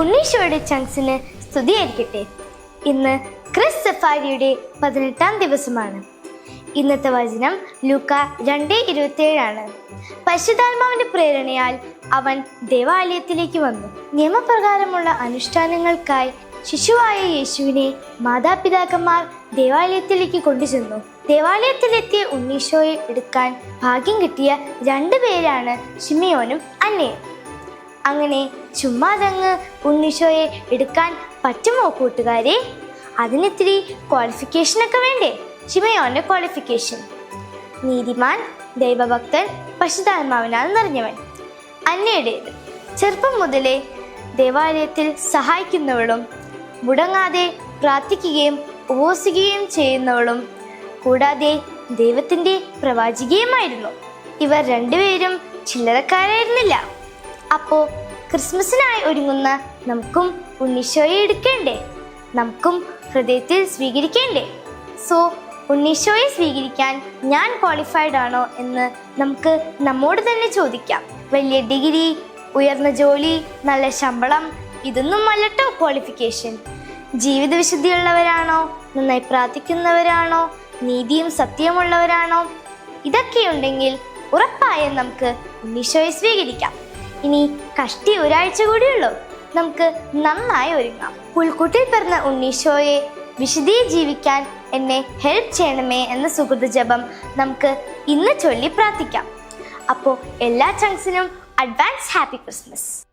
ഉണ്ണീശോയുടെ ചങ്സിന് സ്തുതിയായിരിക്കട്ടെ. ഇന്ന് ക്രിസ് സഫാരിയുടെ പതിനെട്ടാം ദിവസമാണ്. ഇന്നത്തെ വചനം ലൂക്ക രണ്ട് ഇരുപത്തിയേഴാണ് പരിശുദ്ധാത്മാവിന്റെ പ്രേരണയാൽ അവൻ ദേവാലയത്തിലേക്ക് വന്നു. നിയമപ്രകാരമുള്ള അനുഷ്ഠാനങ്ങൾക്കായി ശിശുവായ യേശുവിനെ മാതാപിതാക്കന്മാർ ദേവാലയത്തിലേക്ക് കൊണ്ടുചെന്നു. ദേവാലയത്തിലെത്തിയ ഉണ്ണീശോയെ എടുക്കാൻ ഭാഗ്യം കിട്ടിയ രണ്ടു പേരാണ് ഷിമിയോനും അന്നയും. അങ്ങനെ ചുമ്മാതങ്ങ് ഉണ്ണിഷോയെ എടുക്കാൻ പറ്റുമോ കൂട്ടുകാരെ? അതിനിത്തിരി ക്വാളിഫിക്കേഷനൊക്കെ വേണ്ടേ? ഷിമയോന്റെ ക്വാളിഫിക്കേഷൻ നീതിമാൻ ദൈവഭക്തൻ പശുതാത്മാവിനാൽ നിറഞ്ഞവൻ. അന്നയുടേത് ചെറുപ്പം മുതലേ ദേവാലയത്തിൽ സഹായിക്കുന്നവളും മുടങ്ങാതെ പ്രാർത്ഥിക്കുകയും ഉപവസിക്കുകയും ചെയ്യുന്നവളും കൂടാതെ ദൈവത്തിന്റെ പ്രവാചികയുമായിരുന്നു. ഇവർ രണ്ടുപേരും ചില്ലറക്കാരായിരുന്നില്ല. അപ്പോൾ ക്രിസ്മസിനായി ഒരുങ്ങുന്ന നമുക്കും ഉണ്ണീശോയെ എടുക്കേണ്ടേ? നമുക്കും ഹൃദയത്തിൽ സ്വീകരിക്കേണ്ടേ? സോ ഉണ്ണീശോയെ സ്വീകരിക്കാൻ ഞാൻ ക്വാളിഫൈഡ് ആണോ എന്ന് നമുക്ക് നമ്മോട് തന്നെ ചോദിക്കാം. വലിയ ഡിഗ്രി ഉയർന്ന ജോലി നല്ല ശമ്പളം ഇതൊന്നും അല്ലട്ടോ ക്വാളിഫിക്കേഷൻ ജീവിത വിശുദ്ധിയുള്ളവരാണോ നന്നായി പ്രാർത്ഥിക്കുന്നവരാണോ? നീതിയും സത്യമുള്ളവരാണോ ഇതൊക്കെയുണ്ടെങ്കിൽ ഉറപ്പായും നമുക്ക് ഉണ്ണീശോയെ സ്വീകരിക്കാം. ഇനി കഷ്ടി ഒരാഴ്ച കൂടിയുള്ളൂ. നമുക്ക് നന്നായി ഒരുങ്ങാം. പുൽക്കുട്ടിൽ പിറന്ന ഉണ്ണീശോയെ വിശുദ്ധിയെ ജീവിക്കാൻ എന്നെ ഹെൽപ്പ് ചെയ്യണമേ എന്ന സുഹൃത്ത് ജപം നമുക്ക് ഇന്ന് ചൊല്ലി പ്രാർത്ഥിക്കാം. അപ്പോൾ എല്ലാ ചങ്സിനും അഡ്വാൻസ് ഹാപ്പി ക്രിസ്മസ്